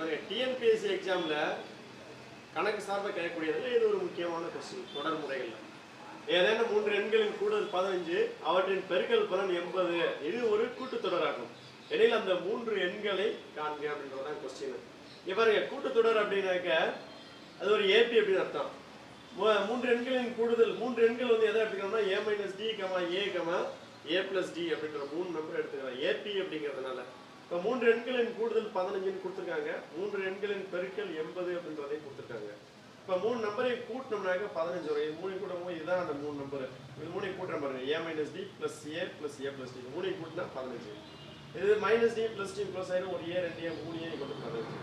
பாருங்க டிஎன்பிஎஸ்சி எக்ஸாமில் கணக்கு சார்பாக கேட்கக்கூடியதுல இது ஒரு முக்கியமான கொஸ்டின் தொடர் முறைகள்ல. ஏதேனும் மூன்று எண்களின் கூடுதல் பதினஞ்சு அவற்றின் பெருக்கல் பலன் எண்பது. இது ஒரு கூட்டுத்தொடராகும். எனில் அந்த மூன்று எண்களை காண்க அப்படின்றதான் கொஸ்டின் இங்க கூட்டுத்தொடர் அப்படின்னாக்க அது ஒரு ஏபி அப்படின்னு அர்த்தம். மூன்று எண்களின் கூடுதல் மூன்று எண்கள் வந்து எதை எடுத்துக்கணும்னா A minus D comma A comma A plus D அப்படின்ற மூணு நம்பர் எடுத்துக்கலாம். ஏபி அப்படிங்கிறதுனால. இப்போ மூன்று எண்களின் கூடுதல் பதினஞ்சுன்னு கொடுத்துருக்காங்க. மூன்று எண்களின் பெருக்கல் எண்பது அப்படின்றதையும் கொடுத்துருக்காங்க. இப்போ மூணு நம்பரை கூட்டினோம்னாக்க பதினஞ்சு வரும். இது மூணு கூட்டும் போது இதுதான் அந்த மூணு நம்பர் இது மூணு கூட்டுற பாருங்க. A minus D plus A plus A plus D மூணு கூட்டினா பதினஞ்சு. இது minus D plus D plus ஆயிரும் ஒரு ஏ ரெண்டு ஏ மூணு ஏ கொண்டு பதினஞ்சு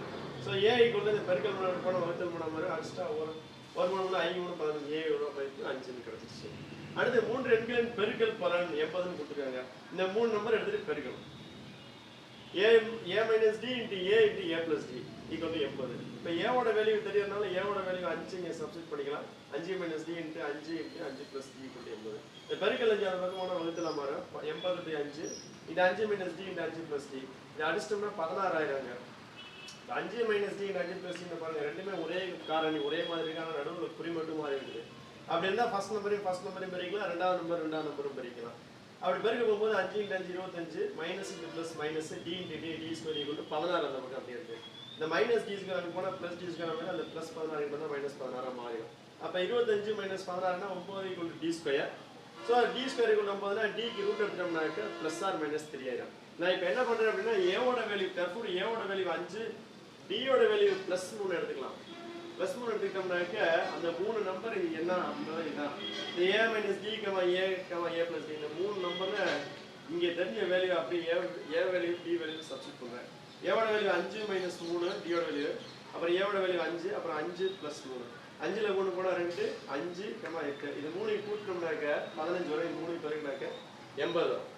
ஸோ ஏ ஈக்குவல் இந்த பெருக்கல் மூணு போன வகுத்தல் மூணு மாதிரி அடிச்சிட்டா ஒரு ஒரு மூணு மூணு ஐந்து மூணு பதினஞ்சு. ஏ எவ்வளோ பதினஞ்சு அஞ்சுன்னு கிடச்சிச்சு அடுத்து மூன்று எண்களின் பெருக்கல் பலன் எண்பதுன்னு கொடுத்துருக்காங்க. இந்த மூணு நம்பர் எடுத்துகிட்டு பெருக்கணும். A A minus D into A into A plus D equal to எண்பது இப்போ ஏவோட வேல்யூ தெரியறதுனால ஏவோட வேல்யூ அஞ்சு இங்கே சப்ஸ்டிட் பண்ணிக்கலாம். அஞ்சு மைனஸ் டி இன்ட்டு அஞ்சு இன்ட்டு அஞ்சு ப்ளஸ் டி ஈக்குவல் டு எண்பது இந்த பெருக்கல் அஞ்சு அந்த பக்கமான வகுத்தில் மாறும் எண்பது டு அஞ்சு. இந்த அஞ்சு மைனஸ் டி இன்ட்டு அஞ்சு ப்ளஸ் டி இது அடிச்சிட்டோம்னா பதினாறாயிரங்க அஞ்சு மைனஸ் டி இன்ட்டு அஞ்சு ப்ளஸ் டி பாருங்க ரெண்டுமே ஒரே காரணி ஒரே மாதிரி இருக்காங்க நடுவில் குறி மட்டும் மாறி இருக்குது. அப்படி இருந்தால் ஃபர்ஸ்ட் நம்பரையும் ஃபர்ஸ்ட் நம்பரையும் பிரிக்கலாம் ரெண்டாவது நம்பர் ரெண்டாவது நம்பரும் பிரிக்கலாம். அப்படி பெருக்க போகும்போது அஞ்சு இன்ட்டு அஞ்சு இருபத்தஞ்சு minus into plus minus D into D D square equal பதினாறு அந்த பக்கம் அப்படி இருக்கு. இந்த மைனஸ் டி ஸ்கொயர் போனால் ப்ளஸ் டி ஸ்கொயர் அந்த ப்ளஸ் பதினாறு போனால் மைனஸ் பதினாறாக மாறிடும். அப்போ இருபத்தஞ்சு மைனஸ் பதினாறுனா ஒம்பது equal D square so D square equal ஒம்பதுனா டிக்கு ரூட் எடுத்துட்டோம்னாக்க ப்ளஸ் ஆர் மைனஸ் த்ரீ ஆயிடும். நான் இப்போ என்ன பண்ணுறேன் அப்படின்னா ஏவோட வேல்யூ தற்போது ஏவோட வேல்யூ அஞ்சு டியோட வேல்யூ ப்ளஸ் மூணு எடுத்துக்கலாம். ப்ளஸ் மூணு எடுத்துக்கிட்டோம்னாக்க அந்த மூணு நம்பர் என்ன அப்படின்னா இதுதான் இந்த A minus D comma A comma A plus D இந்த மூணு நம்பரில் இங்கே தெரிஞ்ச வேல்யூ அப்படி A A value D value substitute பண்ணுறேன் ஏவோட வேல்யூ அஞ்சு மைனஸ் மூணு டியோட வேல்யூ அப்புறம் ஏவோட வேல்யூ அஞ்சு அப்புறம் அஞ்சு ப்ளஸ் மூணு அஞ்சில் மூணு போனால் ரெண்டு அஞ்சு கமா எட்டு இது மூணு கூட்டினோம்னாக்க பதினஞ்சு வரை மூணு பெருக்கினாக்க எண்பது வரும்